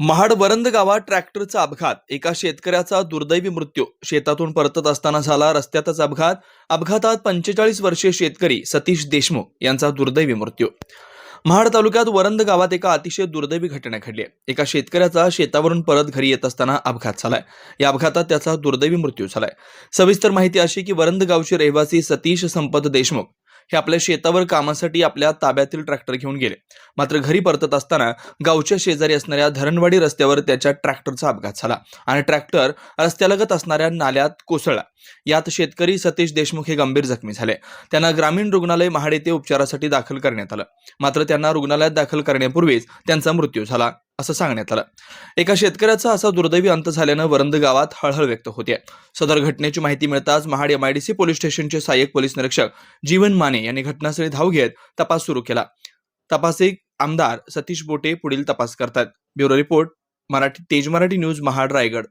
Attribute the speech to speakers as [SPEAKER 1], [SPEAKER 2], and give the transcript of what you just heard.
[SPEAKER 1] महाड वरंद गावात ट्रॅक्टरचा अपघात. एका शेतकऱ्याचा दुर्दैवी मृत्यू. शेतातून परतत असताना झाला रस्त्यातच अपघात. अपघातात पंचेचाळीस वर्षीय शेतकरी सतीश देशमुख यांचा दुर्दैवी मृत्यू. महाड तालुक्यात वरंद गावात एका अतिशय दुर्दैवी घटना घडली आहे. एका शेतकऱ्याचा शेतावरून परत घरी येत असताना अपघात झालाय. या अपघातात त्याचा दुर्दैवी मृत्यू झालाय. सविस्तर माहिती अशी की वरंद गावचे रहिवासी सतीश संपत देशमुख हे आपल्या शेतावर कामासाठी आपल्या ताब्यातील ट्रॅक्टर घेऊन गेले. मात्र घरी परतत असताना गावच्या शेजारी असणाऱ्या धरणवाडी रस्त्यावर त्याच्या ट्रॅक्टरचा अपघात झाला आणि ट्रॅक्टर रस्त्यालगत असणाऱ्या नाल्यात कोसळला. यात शेतकरी सतीश देशमुख हे गंभीर जखमी झाले. त्यांना ग्रामीण रुग्णालय महाड येथे उपचारासाठी दाखल करण्यात आलं. मात्र त्यांना रुग्णालयात दाखल करण्यापूर्वीच त्यांचा मृत्यू झाला. असं सांगण्यात आलं. एका शेतकऱ्याचा असा दुर्दैवी अंत झाल्यानं वरंद गावात हळहळ व्यक्त होते सदर घटनेची माहिती मिळताच महाड एमआयडीसी पोलीस स्टेशनचे सहाय्यक पोलीस निरीक्षक जीवन माने यांनी घटनास्थळी धाव घेत तपास सुरू केला. तपासिक आमदार सतीश बोटे पुढील तपास करतात. ब्युरो रिपोर्ट मराठी तेज मराठी न्यूज महाड रायगड.